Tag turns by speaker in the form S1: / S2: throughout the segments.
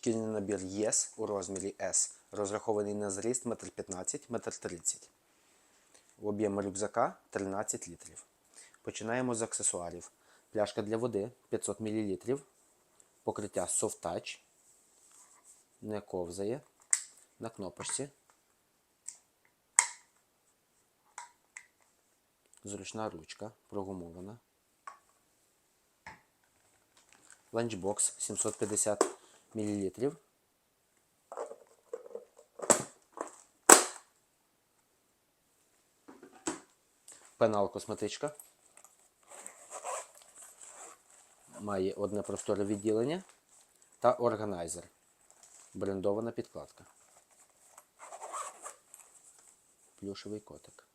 S1: Шкільний набір ЄС у розмірі S, розрахований на зріст 1,15 м, 1,30 м. Об'єм рюкзака 13 літрів. Починаємо з аксесуарів. Пляшка для води 500 мл, покриття Soft Touch, не ковзає, на кнопочці. Зручна ручка, прогумована. Ланчбокс 750 мл. Пенал косметичка. Має одне просторе відділення та органайзер. Брендована підкладка. Плюшевий котик.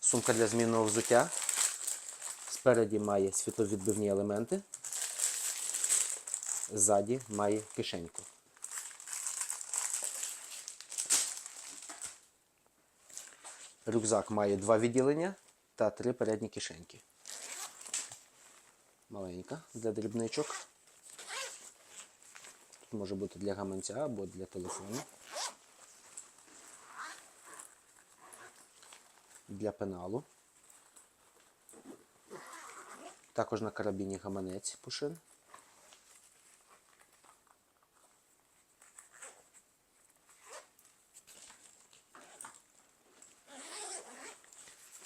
S1: Сумка для змінного взуття. Спереді має світловідбивні елементи. Ззаді має кишеньку. Рюкзак має два відділення та три передні кишеньки. Маленька для дрібничок. Тут може бути для гаманця або для телефону. Для пеналу. Також на карабіні гаманець пушин.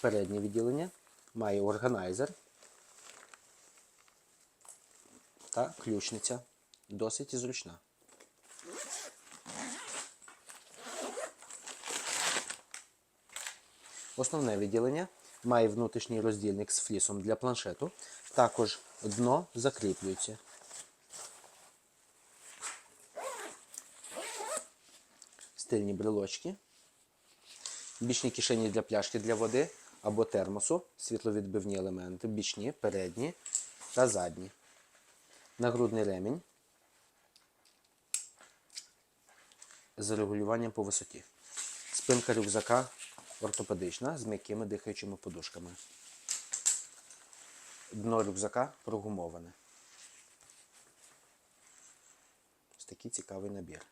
S1: Переднє відділення має органайзер та ключниця. Досить зручна. Основне відділення має внутрішній роздільник з флісом для планшету. Також дно закріплюється. Стильні брелочки. Бічні кишені для пляшки для води або термосу, світловідбивні елементи, бічні, передні та задні. Нагрудний ремінь з регулюванням по висоті. Спинка рюкзака ортопедична з м'якими дихаючими подушками. Дно рюкзака прогумоване. Ось такий цікавий набір.